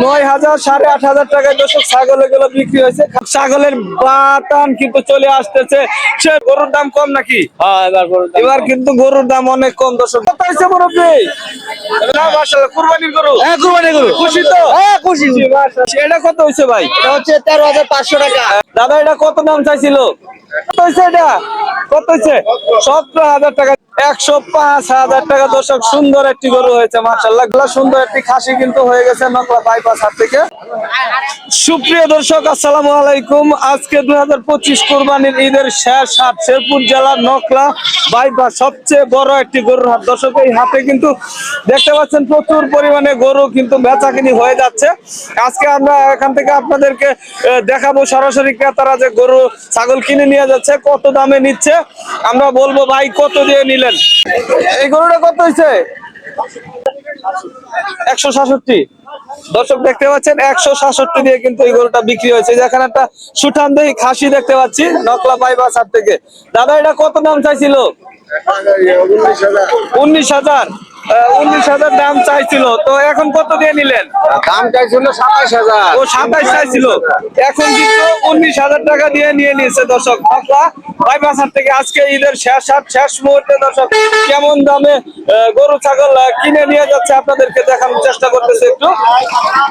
নয় হাজার সাড়ে আট হাজার টাকায় দর্শক ছাগল এগুলো বিক্রি হয়েছে। ছাগলের বাতান কিন্তু চলে আসতেছে। সে গরুর দাম কম নাকি? হ্যাঁ এবার গরুর দাম কিন্তু গরুর দাম অনেক কম দর্শক। কত হয়েছে মুরব্বী? কুরবানির গরু। হ্যাঁ কুরবানি গরু। খুশি তো? হ্যাঁ খুশি এটা কত হয়েছে ভাই? এটা হচ্ছে তেরো হাজার পাঁচশো টাকা। দাদা এটা কত দাম চাইছিল? কত হয়েছে এটা? কত হয়েছে? সতেরো হাজার টাকা। একশো পাঁচ হাজার টাকা দর্শক। সুন্দর একটি গরু হয়েছে মার্শাল্লাহ সুন্দর একটি খাসি কিন্তু হয়ে গেছে নকলা সুপ্রিয় দর্শক, আসসালামু আলাইকুম। আজকে দুই হাজার পঁচিশ কোরবানির ঈদের শেষ হাট শেরপুর জেলার নকলা বাইপাস, সবচেয়ে বড় একটি গরুর হাট। দর্শক, এই হাটে কিন্তু দেখতে পাচ্ছেন প্রচুর পরিমাণে গরু কিন্তু বেচাকিনি হয়ে যাচ্ছে। আজকে আমরা এখান থেকে আপনাদেরকে দেখাবো সরাসরি ক্রেতারা যে গরু, ছাগল কিনে নিয়ে যাচ্ছে, কত দামে নিচ্ছে। আমরা বলব, ভাই, কত দিয়ে নিলেন? এই গরুটা কত হয়েছে একশো সাতষট্টি। দর্শক দেখতে পাচ্ছেন একশো সাতষট্টি দিয়ে কিন্তু এই গরুটা বিক্রি হয়েছে। যেখানে একটা সুঠান দেহি খাসি দেখতে পাচ্ছি নকলা পাইবা সার থেকে। দাদা এটা কত দাম চাইছিল? উনিশ হাজার। উনিশ হাজার দাম চাইছিল। তো এখন কত দিয়ে নিলেন? দাম চাইছিল সাতাশ হাজার। ও সাতাইশ চাইছিল। এখন কিন্তু উনিশ হাজার টাকা দিয়ে নিয়ে নিয়েছে দর্শক নকলা বাইপাস হাট থেকে আজকে ঈদের শেষ হাট শেষ মুহূর্তে দর্শক কেমন দামে গরু ছাগল কিনে নিয়ে যাচ্ছে আপনাদেরকে দেখানোর চেষ্টা করতেছে একটু।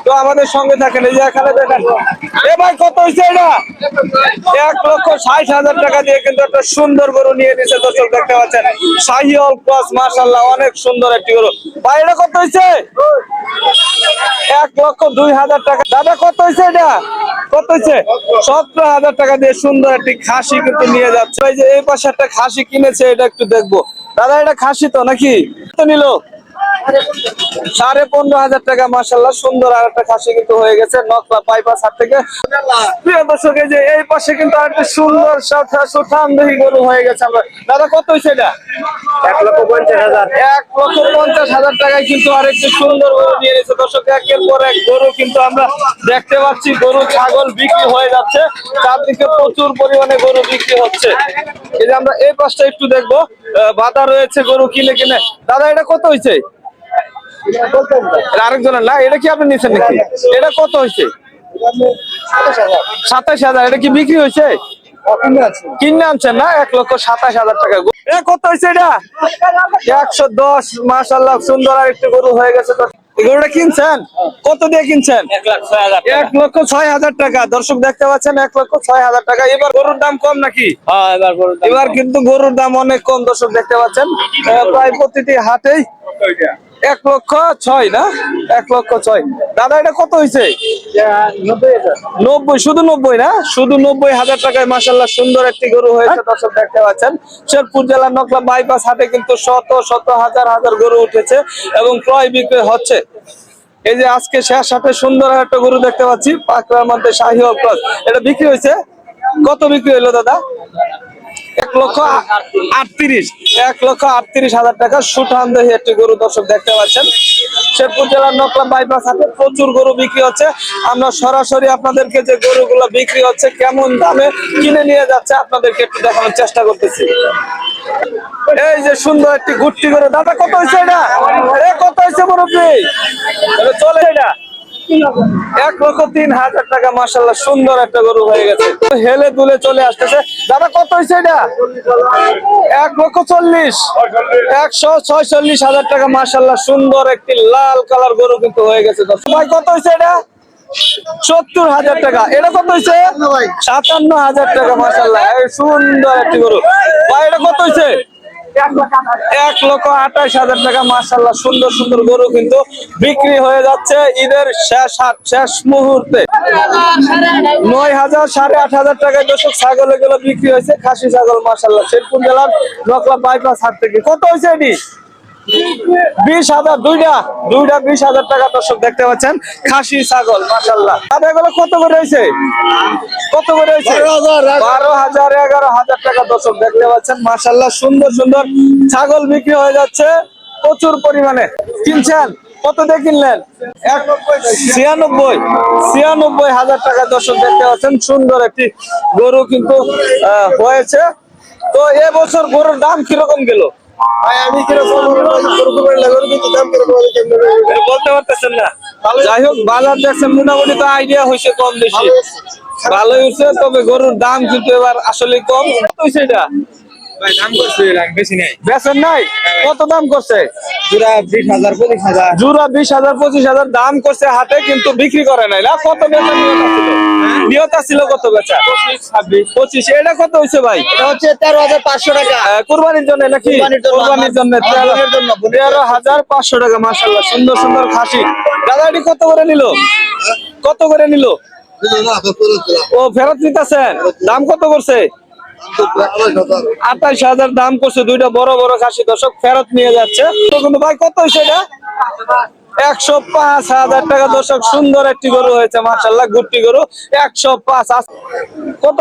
তো আমাদের সঙ্গে থাকেন এই যে এখানে দেখেন। এ ভাই কত হয়েছে এটা? এক লক্ষ ষাট হাজার টাকা দিয়ে কিন্তু একটা সুন্দর গরু নিয়ে নিয়েছে দর্শক দেখতে পাচ্ছেন। শাহি অল মার্শাল্লাহ অনেক সুন্দর একটি গরু ভাই কত হয়েছে এক লক্ষ দুই হাজার টাকা। দাদা, কত হয়েছে এটা? কত হয়েছে সতেরো হাজার টাকা দিয়ে সুন্দর একটি খাসি কিন্তু নিয়ে যাচ্ছে। এই যে এই পাশে একটা খাসি কিনেছে, এটা একটু দেখব। দাদা, এটা খাসি তো নাকি? তো নিল। সাড়ে পনেরো হাজার টাকা মাসাল্লাহ সুন্দর আর একটা খাসি কিন্তু হয়ে গেছে নকলা বাইপাস হাট থেকে। প্রিয় দর্শক এই যে এই পাশে কিন্তু আর একটা সুন্দর সাথা সুঠাম দহি গরু হয়ে গেছে আমরা। দাদা কত হয়েছে এটা? এক লক্ষ পঞ্চাশ হাজার। এক লক্ষ পঞ্চাশ হাজার টাকায় কিন্তু আরেকটি সুন্দর গরু নিয়ে নিয়েছে। দর্শক একের পর এক গরু কিন্তু আমরা দেখতে পাচ্ছি গরু ছাগল বিক্রি হয়ে যাচ্ছে। চারদিকে প্রচুর পরিমাণে গরু বিক্রি হচ্ছে। এই যে আমরা এই পাশটা একটু দেখব। বাধা রয়েছে গরু কিনে কিনে। দাদা এটা কত হয়েছে? আরেকজনের না? এটা কি আপনি নিচ্ছেন নাকি? এটা কত হয়েছে? সাতাশ হাজার। এটা কি বিক্রি হয়েছে? কিনে আনছেন না? এক লক্ষ সাতাশ হাজার টাকা। কত হয়েছে এটা? একশো দশ। মাসাল্লাহ সুন্দর আর একটু গরু হয়ে গেছে তো। গরুটা কিনছেন? কত দিয়ে কিনছেন? এক লক্ষ ছয় হাজার টাকা। দর্শক দেখতে পাচ্ছেন এক লক্ষ ছয় হাজার টাকা। এবার গরুর দাম কম নাকি? হ্যাঁ এবার কিন্তু গরুর দাম অনেক কম দর্শক দেখতে পাচ্ছেন। প্রায় প্রতিটি হাটেই এক লক্ষ ছয় না? এক লক্ষ ছয়। দাদা এটা কত হয়েছে নব্বই শুধু নব্বই না? শুধু নব্বই হাজার টাকায় মাসাল্লাহ সুন্দর একটি গরু হয়েছে দর্শক দেখতে পাচ্ছেন। শেরপুর জেলার নকলা বাইপাস হাটে কিন্তু শত শত হাজার হাজার গরু উঠেছে এবং ক্রয় বিক্রয় হচ্ছে। এই যে আজকে শেষ হাটে সুন্দর একটা গরু দেখতে পাচ্ছি পাকড়ার মধ্যে শাহি প্লাস এটা বিক্রি হয়েছে? কত বিক্রি হলো দাদা? এক লক্ষ আটত্রিশ, এক লক্ষ আটত্রিশ হাজার টাকা সুঠান দেহি একটি গরু দর্শক দেখতে পাচ্ছেন। শেরপুর জেলার নকলা বাইপাস প্রচুর গরু বিক্রি হচ্ছে। আমরা সরাসরি আপনাদেরকে যে গরুগুলো বিক্রি হচ্ছে, কেমন দামে কিনে নিয়ে যাচ্ছে আপনাদেরকে একটু দেখানোর চেষ্টা করতেছি। এই যে সুন্দর একটি গুট্টি করে দাদা, কত হয়েছে এটা? কত হয়েছে মুরব্বী? চলে এটা। এক লক্ষ তিন হাজার টাকা মাসাল্লাহ সুন্দর একটা গরু হয়ে গেছে। হেলে দুলে চলে আসতেছে। দাদা, কত হয়েছে এটা? এক লক্ষ চল্লিশ। একশো ছয়চল্লিশ হাজার টাকা মাসাল্লাহ সুন্দর একটি লাল কালার গরু কিন্তু হয়ে গেছে। ভাই, কত হয়েছে এটা? সত্তর হাজার টাকা। এটা কত হয়েছে সাতান্ন হাজার টাকা মাসাল্লাহ সুন্দর একটি গরু। ভাই, এটা কত হয়েছে এক লক্ষ আঠাশ হাজার টাকা মাসাল্লাহ সুন্দর সুন্দর গরু কিন্তু বিক্রি হয়ে যাচ্ছে ঈদের শেষ শেষ মুহূর্তে। নয় হাজার, সাড়ে আট হাজার টাকায় দর্শক ছাগল এগুলো বিক্রি হয়েছে খাসি ছাগল মাসাল্লাহ শেরপুর জেলার নকলা বাইপাস হাট থেকে। কত হয়েছে এটি? বিশ হাজার দুইটা দুইটা বিশ হাজার টাকা দর্শক দেখতে পাচ্ছেন। খাসি ছাগল মাসাল্লাহ আর এগুলো কত করে হয়েছে? কত করে হয়েছে? বারো হাজার এগারো। হাজার টাকা দর্শক দেখতে পাচ্ছেন। মাসাল্লাহ সুন্দর সুন্দর ছাগল বিক্রি হয়ে যাচ্ছে প্রচুর পরিমাণে। কিনছেন? কত দিয়ে কিনলেন? এক ছিয়ানব্বই। ছিয়ানব্বই হাজার টাকা দর্শক দেখতে পাচ্ছেন। সুন্দর একটি গরু কিন্তু আহ, হয়েছে। তো এবছর গরুর দাম কীরকম গেল? যাই হোক বাজার দেখছেন মোটামুটি তো আইডিয়া হয়েছে কম বেশি। ভালোই হচ্ছে তবে গরুর দাম কিন্তু এবার আসলে কম। হয়েছে এটা? নাই। কত দাম করছে? বিশ হাজার পঁচিশ হাজার। জুরা বিশ হাজার পঁচিশ হাজার দাম করছে হাতে কিন্তু বিক্রি করে নাই। না কত বেচা নিয়ত ছিল কত বেচা? পঁচিশ এটা কত হয়েছে ভাই? এটা হচ্ছে তেরো হাজার পাঁচশো টাকা। কুরবানির জন্য নাকি? কুরবানির তেরো হাজার পাঁচশো টাকা মাসাল্লাহ সুন্দর সুন্দর খাসি। দাদা এটি কত করে নিল? কত করে নিল? ও ফেরত নিতেছেন দাম কত করছে? আঠাশ হাজার দাম করছে দুইটা বড় বড় খাসি দর্শক, ফেরত নিয়ে যাচ্ছে। তো কিন্তু ভাই, কত হয়েছে এটা? একশো পাঁচ হাজার টাকা দর্শক, সুন্দর একটি গরু হয়েছে মার্শাল্লাহ গুটি গরু। একশো পাঁচ কত?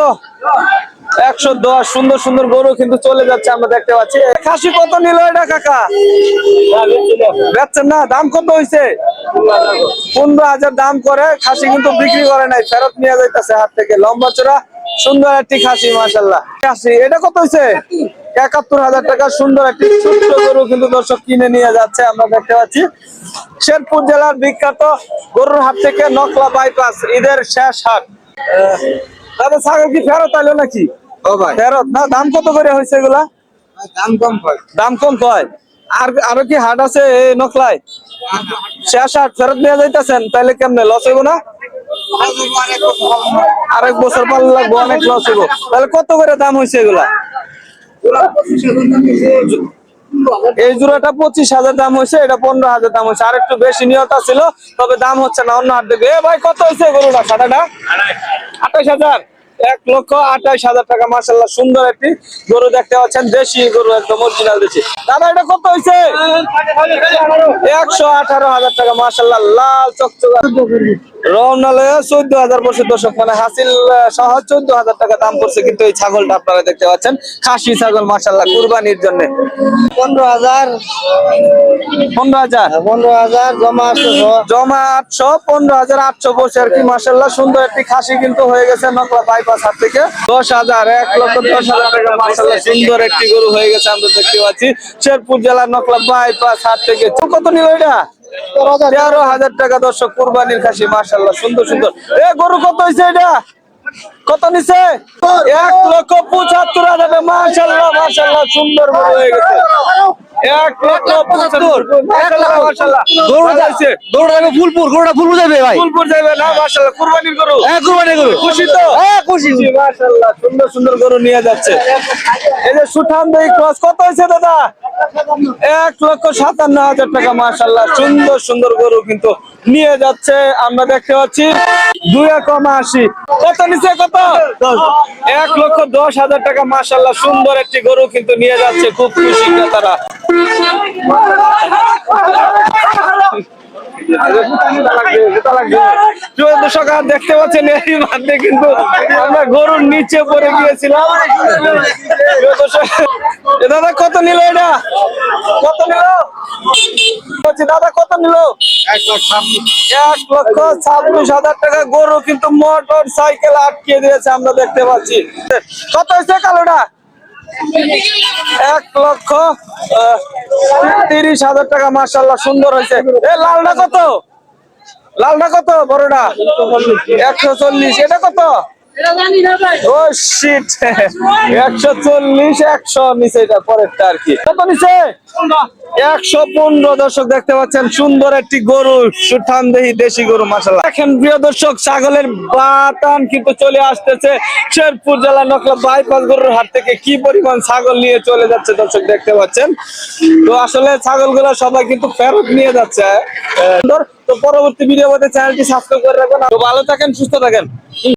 একশো দশ, সুন্দর সুন্দর গরু কিন্তু চলে যাচ্ছে, আমরা দেখতে পাচ্ছি। খাসি কত নিল এটা, কাকা? বেচছেন না? দাম কত হয়েছে পনেরো হাজার দাম করে, খাসি কিন্তু বিক্রি করে নাই, ফেরত নিয়ে যাইতেছে হাত থেকে। লম্বা চড়া সুন্দর একটি খাসি মাসাল্লাহ খাসি এটা কত হয়েছে একাত্তর হাজার টাকা সুন্দর একটি ছোট্ট গরু কিন্তু দর্শক কিনে নিয়ে যাচ্ছে আমরা দেখতে পাচ্ছি। শেরপুর জেলার বিখ্যাত গরুর হাট থেকে নকলা বাইপাস ঈদের শেষ হাট। দাদা ছাগল কি ফেরত আইলো নাকি? ফেরত। না দাম কত করে হয়েছে এগুলা? দাম কম হয়। দাম কম কয় আর আরও কি হাট আছে এই নকলায়? শেষ হাট ফেরত নিয়ে যাইতেছেন তাহলে কেমনে? লস হইব না? আরেক বছর পাল লাগবো, অনেক লস হইব। তাহলে কত করে দাম হয়েছে এগুলা? এই জোড়াটা পঁচিশ হাজার দাম হয়েছে এটা পনেরো হাজার দাম হয়েছে আর একটু বেশি নিয়তা ছিল তবে দাম হচ্ছে না, অন্য হাট দেখবে। এ ভাই, কত হয়েছে গরুটা, সাদাটা? আঠাশ হাজার। এক লক্ষ আঠাশ হাজার টাকা মাসাল্লাহ সুন্দর একটি গরু দেখতে পাচ্ছেন। দেশি গরু একদম অরিজিনাল দেশি। দাদা, এটা কত হয়েছে একশো আঠারো হাজার টাকা মাসাল্লাহ লাল চকচকা। রওনালয়ে চোদ্দ হাজার বছর দর্শক মানে হাসিল সহ চোদ্দ হাজার টাকা দাম পড়ছে কিন্তু এই ছাগলটা আপনারা দেখতে পাচ্ছেন খাসি ছাগল মাসাল্লাহ কুরবানির জন্য। পনেরো হাজার। পনেরো হাজার? পনেরো হাজার জমা জমা আটশো পনেরো হাজার আটশো বসে আর কি সুন্দর একটি খাসি কিন্তু হয়ে গেছে নকলা বাইপাস হাট থেকে। দশ হাজার এক লক্ষ দশ হাজার টাকা সুন্দর একটি গরু হয়ে গেছে আমরা দেখতে পাচ্ছি। শেরপুর জেলার নকলা বাইপাস হাট থেকে। কত নিল এটা? তেরো হাজার। টাকা দর্শক কুরবানির খাসি সুন্দর সুন্দর। এ গরু কত হয়েছে এটা? কত নিছে? এক লক্ষ পঁচাত্তর হাজার সুন্দর গরু হয়ে গেছে। এক লক্ষ পঁচাত্তর মাসাল্লাহ মাসাল্লাহ গরু যাচ্ছে গরুটা যাবে ফুলপুর গরুটা ফুলপুর যাবে ভাই। ফুলপুর যাবে না মাশাআল্লাহ কুরবানির গরু। হ্যাঁ কুরবানি গরু। খুশি তো? হ্যাঁ খুশি। জি, মাশাআল্লাহ সুন্দর সুন্দর গরু নিয়ে যাচ্ছে। এই যে সুঠান দেই ক্রস কত হয়েছে দাদা? এক লক্ষ সাতান্ন হাজার টাকা মাসাল্লাহ সুন্দর সুন্দর গরু কিন্তু নিয়ে যাচ্ছে। আমরা দেখতে পাচ্ছি দুই কম আশি কত নিচে কত? এক লক্ষ দশ হাজার টাকা মাসাল্লাহ সুন্দর একটি গরু কিন্তু নিয়ে যাচ্ছে। খুব খুশি প্রিয় দর্শক, আর দেখতে পাচ্ছেন এই কিন্তু গরুর নিচে দাদা কত নিল এটা কত দাদা কত নিল এক লক্ষ হাজার টাকা গরু কিন্তু মোটর সাইকেল আটকে দিয়েছে আমরা দেখতে পাচ্ছি কত হয়েছে কালোটা এক লক্ষ তিরিশ হাজার টাকা মার্শাল্লাহ সুন্দর হয়েছে। এ, লালটা কত? লালটা কত বড়টা? একশো চল্লিশ। এটা কত? ও একশো চল্লিশ, একশো নিচে একশো পনেরো দর্শক দেখতে পাচ্ছেন, সুন্দর একটি ছাগলের বাতান কিন্তু চলে আসতেছে। শেরপুর জেলা নকলা বাইপাস গরুর হাট থেকে কি পরিমাণ ছাগল নিয়ে চলে যাচ্ছে দর্শক দেখতে পাচ্ছেন। তো আসলে ছাগলগুলো সবাই কিন্তু ফেরত নিয়ে যাচ্ছে। তো পরবর্তী ভিডিও চ্যানেলটি সাবস্ক্রাইব করে রাখবেন। তো ভালো থাকেন, সুস্থ থাকেন।